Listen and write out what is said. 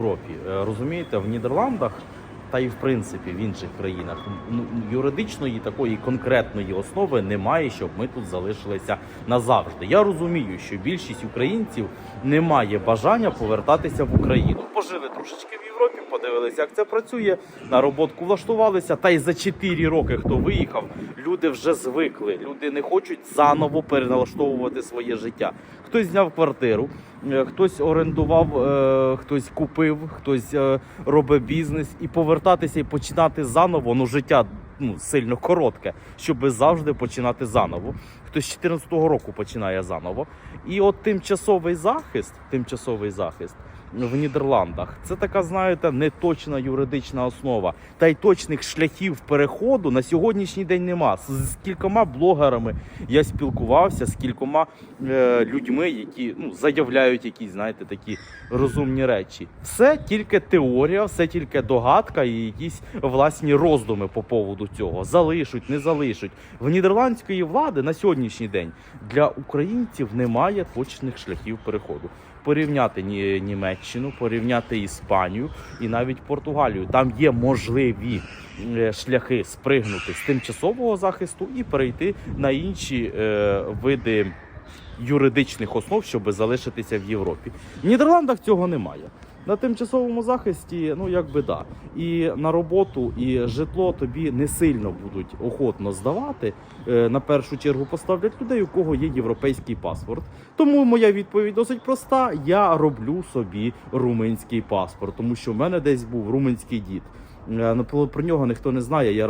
Європі. Е, Розумієте, в Нідерландах та й в принципі в інших країнах ну, юридичної такої конкретної основи немає, щоб ми тут залишилися назавжди. Я розумію, що більшість українців не має бажання повертатися в Україну. Пожили трошечки в Європі, подивилися, як це працює. На роботку влаштувалися. Та й за 4 роки, хто виїхав, люди вже звикли. Люди не хочуть заново переналаштовувати своє життя. Хтось зняв квартиру, е, хтось орендував, е, хтось купив, хтось е, робить бізнес і повертатися і починати заново. Ну життя ну сильно коротке, щоб завжди починати заново. Хтось з 14-го року починає заново. І от тимчасовий захист, тимчасовий захист в Нідерландах це така, знаєте, неточна юридична основа. Та й точних шляхів переходу на сьогоднішній день нема. З, з кількома блогерами я спілкувався, з кількома е, людьми, які ну, заявляють якісь, знаєте, такі розумні речі. Все тільки теорія, все тільки догадка і якісь власні роздуми по поводу цього. Залишуть, не залишуть. В нідерландської влади на сьогоднішній день для українців немає точних шляхів переходу. Порівняти Ні- Німеччину, порівняти Іспанію і навіть Португалію. Там є можливі е, шляхи спригнути з тимчасового захисту і перейти на інші е, види юридичних основ, щоб залишитися в Європі. В Нідерландах цього немає. На тимчасовому захисті, ну як би да. І на роботу, і житло тобі не сильно будуть охотно здавати. Е, На першу чергу поставлять людей, у кого є європейський паспорт. Тому моя відповідь досить проста: я роблю собі румунський паспорт, тому що в мене десь був румунський дід. Е, ну, Про нього ніхто не знає. Я